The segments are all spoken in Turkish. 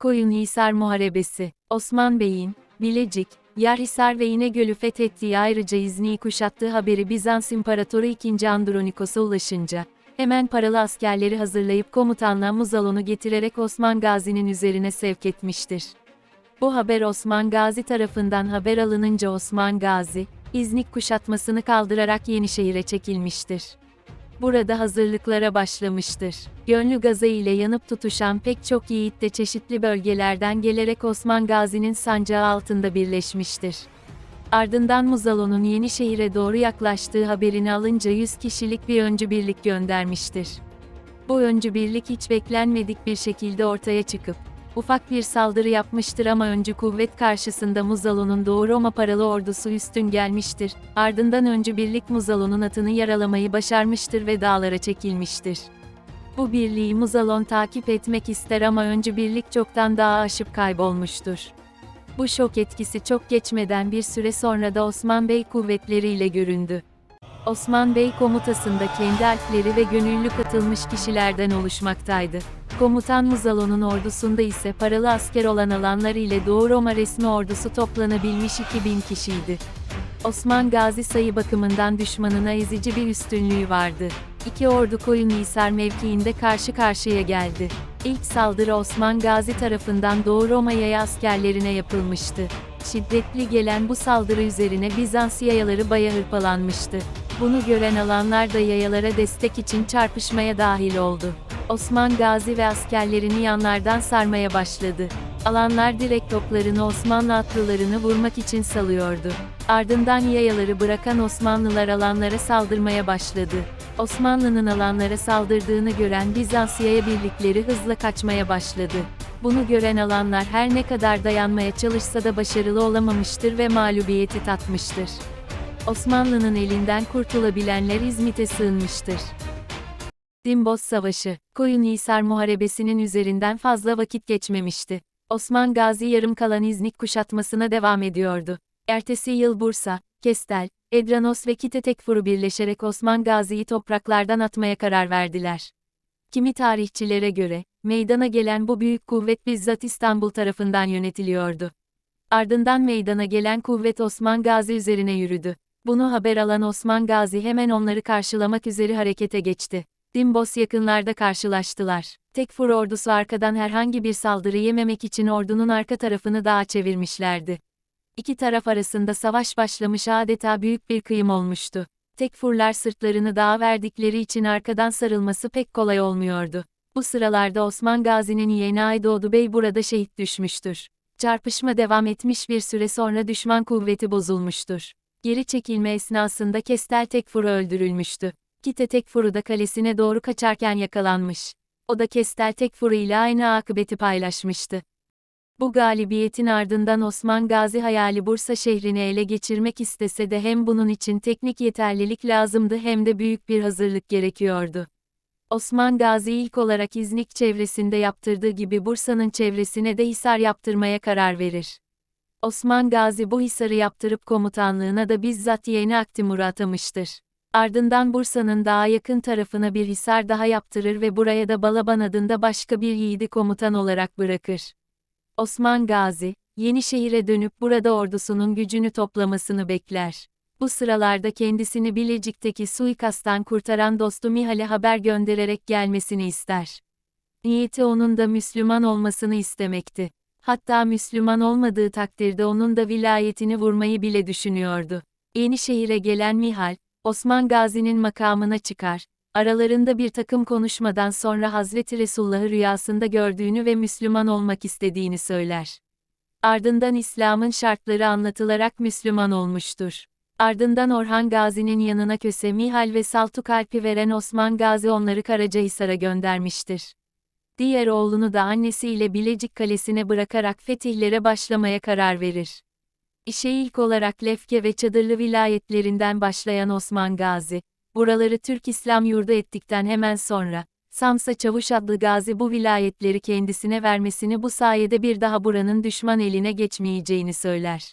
Koyunhisar Muharebesi, Osman Bey'in, Bilecik, Yarhisar ve İnegöl'ü fethettiği ayrıca İznik'i kuşattığı haberi Bizans İmparatoru 2. Andronikos'a ulaşınca, hemen paralı askerleri hazırlayıp komutanla Muzalon'u getirerek Osman Gazi'nin üzerine sevk etmiştir. Bu haber Osman Gazi tarafından haber alınınca Osman Gazi, İznik kuşatmasını kaldırarak Yenişehir'e çekilmiştir. Burada hazırlıklara başlamıştır. Gönlü gaza ile yanıp tutuşan pek çok yiğit de çeşitli bölgelerden gelerek Osman Gazi'nin sancağı altında birleşmiştir. Ardından Muzalon'un Yenişehir'e doğru yaklaştığı haberini alınca 100 kişilik bir öncü birlik göndermiştir. Bu öncü birlik hiç beklenmedik bir şekilde ortaya çıkıp, ufak bir saldırı yapmıştır ama öncü kuvvet karşısında Muzalon'un Doğu Roma paralı ordusu üstün gelmiştir. Ardından öncü birlik Muzalon'un atını yaralamayı başarmıştır ve dağlara çekilmiştir. Bu birliği Muzalon takip etmek ister ama öncü birlik çoktan dağı aşıp kaybolmuştur. Bu şok etkisi çok geçmeden bir süre sonra da Osman Bey kuvvetleriyle göründü. Osman Bey komutasında kendi alpleri ve gönüllü katılmış kişilerden oluşmaktaydı. Komutan Muzalon'un ordusunda ise paralı asker olan alanlar ile Doğu Roma resmi ordusu toplanabilmiş 2000 kişiydi. Osman Gazi sayı bakımından düşmanına ezici bir üstünlüğü vardı. İki ordu Koyunhisar mevkiinde karşı karşıya geldi. İlk saldırı Osman Gazi tarafından Doğu Roma yaya askerlerine yapılmıştı. Şiddetli gelen bu saldırı üzerine Bizans yayaları baya hırpalanmıştı. Bunu gören alanlar da yayalara destek için çarpışmaya dahil oldu. Osman Gazi ve askerlerini yanlardan sarmaya başladı. Alanlar direkt toplarını Osmanlı atlılarını vurmak için salıyordu. Ardından yayaları bırakan Osmanlılar alanlara saldırmaya başladı. Osmanlı'nın alanlara saldırdığını gören Bizans yaya birlikleri hızla kaçmaya başladı. Bunu gören alanlar her ne kadar dayanmaya çalışsa da başarılı olamamıştır ve mağlubiyeti tatmıştır. Osmanlı'nın elinden kurtulabilenler İzmit'e sığınmıştır. Dimbos Savaşı, Koyunhisar Muharebesi'nin üzerinden fazla vakit geçmemişti. Osman Gazi yarım kalan İznik kuşatmasına devam ediyordu. Ertesi yıl Bursa, Kestel, Edranos ve Kitetekfur'u birleşerek Osman Gazi'yi topraklardan atmaya karar verdiler. Kimi tarihçilere göre, meydana gelen bu büyük kuvvet bizzat İstanbul tarafından yönetiliyordu. Ardından meydana gelen kuvvet Osman Gazi üzerine yürüdü. Bunu haber alan Osman Gazi hemen onları karşılamak üzere harekete geçti. Dimbos yakınlarda karşılaştılar. Tekfur ordusu arkadan herhangi bir saldırı yememek için ordunun arka tarafını dağa çevirmişlerdi. İki taraf arasında savaş başlamış adeta büyük bir kıyım olmuştu. Tekfurlar sırtlarını dağa verdikleri için arkadan sarılması pek kolay olmuyordu. Bu sıralarda Osman Gazi'nin yeğeni Aydoğdu Bey burada şehit düşmüştür. Çarpışma devam etmiş bir süre sonra düşman kuvveti bozulmuştur. Geri çekilme esnasında Kestel Tekfur öldürülmüştü. Kite Tekfur'u da kalesine doğru kaçarken yakalanmış. O da Kestel Tekfur'u ile aynı akıbeti paylaşmıştı. Bu galibiyetin ardından Osman Gazi hayali Bursa şehrini ele geçirmek istese de hem bunun için teknik yeterlilik lazımdı hem de büyük bir hazırlık gerekiyordu. Osman Gazi ilk olarak İznik çevresinde yaptırdığı gibi Bursa'nın çevresine de hisar yaptırmaya karar verir. Osman Gazi bu hisarı yaptırıp komutanlığına da bizzat yeğeni Aktimur'u atamıştır. Ardından Bursa'nın daha yakın tarafına bir hisar daha yaptırır ve buraya da Balaban adında başka bir yiğidi komutan olarak bırakır. Osman Gazi, Yenişehir'e dönüp burada ordusunun gücünü toplamasını bekler. Bu sıralarda kendisini Bilecik'teki suikastan kurtaran dostu Mihal'e haber göndererek gelmesini ister. Niyeti onun da Müslüman olmasını istemekti. Hatta Müslüman olmadığı takdirde onun da vilayetini vurmayı bile düşünüyordu. Yenişehir'e gelen Mihal, Osman Gazi'nin makamına çıkar. Aralarında bir takım konuşmadan sonra Hazreti Resulullah'ı rüyasında gördüğünü ve Müslüman olmak istediğini söyler. Ardından İslam'ın şartları anlatılarak Müslüman olmuştur. Ardından Orhan Gazi'nin yanına Köse Mihal ve Saltuk Alp'i veren Osman Gazi onları Karacahisar'a göndermiştir. Diğer oğlunu da annesiyle Bilecik Kalesi'ne bırakarak fetihlere başlamaya karar verir. İşe ilk olarak Lefke ve Çadırlı vilayetlerinden başlayan Osman Gazi, buraları Türk İslam yurdu ettikten hemen sonra, Samsa Çavuş adlı gazi bu vilayetleri kendisine vermesini bu sayede bir daha buranın düşman eline geçmeyeceğini söyler.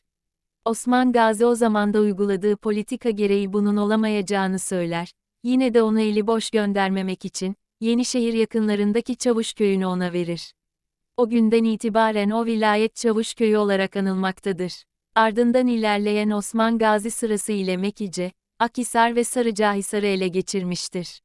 Osman Gazi o zaman da uyguladığı politika gereği bunun olamayacağını söyler, yine de onu eli boş göndermemek için, Yenişehir yakınlarındaki Çavuş köyünü ona verir. O günden itibaren o vilayet Çavuşköyü olarak anılmaktadır. Ardından ilerleyen Osman Gazi sırası ile Mekice, Akhisar ve Sarıcahisar'ı ele geçirmiştir.